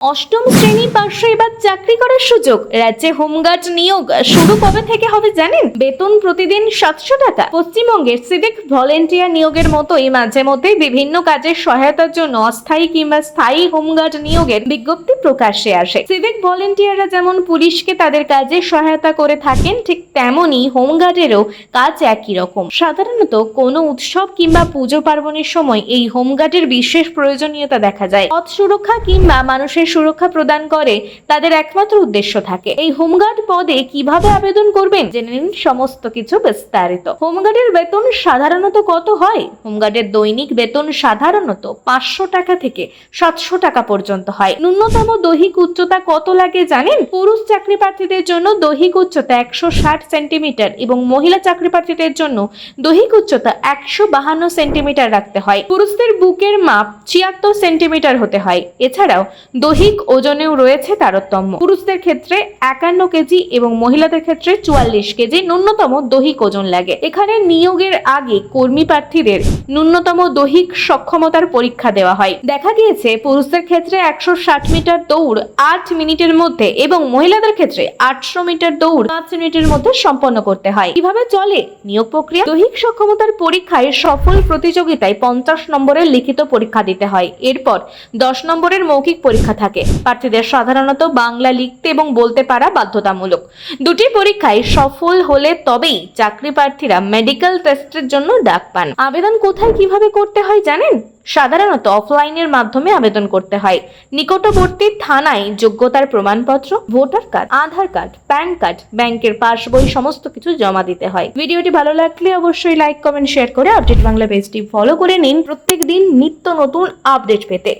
অষ্টম শ্রেণি পাশে এবার চাকরি করার সুযোগ। রাজ্যে হোমগার্ড নিয়োগ শুরু কবে থেকে হবে জানেন? বেতন প্রতিদিন সাতশো টাকা। পশ্চিমবঙ্গের সিভিক ভলেন্টিয়ার নিয়োগের মতোই মাঝে মধ্যে বিভিন্ন কাজের সহায়তার জন্য অস্থায়ী কিংবা স্থায়ী হোমগার্ড নিয়োগের বিজ্ঞপ্তি প্রকাশ্যে আসে। সিভিক ভলেন্টিয়াররা যেমন পুলিশকে তাদের কাজে সহায়তা করে থাকেন, ঠিক তেমনই হোমগার্ডেরও কাজ একই রকম। সাধারণত কোনো উৎসব কিংবা পুজো পার্বণের সময় এই হোমগার্ডের বিশেষ প্রয়োজনীয়তা দেখা যায়। পথ সুরক্ষা কিংবা মানুষের সুরক্ষা প্রদান করে, তাদের একমাত্র উদ্দেশ্য থাকে। এই হোমগার্ড পদে কীভাবে আবেদন করবেন? জেনে নিন সমস্ত কিছু বিস্তারিত। হোমগার্ডের বেতন সাধারণত কত হয়? হোমগার্ডের দৈনিক বেতন সাধারণত পাঁচশো টাকা থেকে সাতশো টাকা পর্যন্ত হয়। ন্যূনতম দৈহিক উচ্চতা কত লাগে জানেন? পুরুষ চাকরি প্রার্থীদের জন্য দৈহিক উচ্চতা একশো ষাট সেন্টিমিটার এবং মহিলা চাকরি প্রার্থীদের জন্য দৈহিক উচ্চতা একশো বাহান্ন সেন্টিমিটার রাখতে হয়। পুরুষদের বুকের মাপ ছিয়াত্তর সেন্টিমিটার হতে হয়। এছাড়াও দৈহিক ওজনেও রয়েছে তারতম্য। পুরুষদের ক্ষেত্রে একান্ন কেজি এবং মহিলাদের ক্ষেত্রে চুয়াল্লিশ কেজি ন্যূনতম দৈহিক ওজন লাগে। এখানে নিয়োগের আগে কর্মী প্রার্থীদের ন্যূনতম দৈহিক সক্ষমতার পরীক্ষা দেওয়া হয়। দেখা গিয়েছে, পুরুষদের ক্ষেত্রে একশো ষাট মিটার দৌড় আট মিনিটের মধ্যে এবং মহিলাদের ক্ষেত্রে আটশো মিটার দৌড় পাঁচ মিনিটের মধ্যে সম্পন্ন করতে হয়। কীভাবে চলে? নিয়োগ প্রক্রিয়া। দৈহিক সক্ষমতার পরীক্ষায় সফল প্রতিযোগিতায় পঞ্চাশ নম্বরের লিখিত পরীক্ষা দিতে হয়। এরপর দশ নম্বরের মৌখিক পরীক্ষা থাকে। প্রার্থীদের সাধারণত বাংলা লিখতে এবং বলতে পারা বাধ্যতামূলক। দুটি পরীক্ষায় সফল হলে তবেই চাকরি প্রার্থীরা মেডিকেল টেস্টের জন্য ডাক পান। আবেদন কোথায় কীভাবে করতে হয় জানেন? সাধারণত অফলাইনের মাধ্যমে আবেদন করতে হয়। নিকটবর্তী থানায় যোগ্যতার প্রমাণপত্র, voter card, Aadhaar card, PAN card, ব্যাংকের পাসবই সমস্ত কিছু জমা দিতে হয়। ভিডিওটি ভালো লাগলে অবশ্যই লাইক কমেন্ট শেয়ার করে আপডেট বাংলা পেজটি ফলো করে নিন। প্রত্যেক দিন নিত্য নতুন আপডেট পেতে।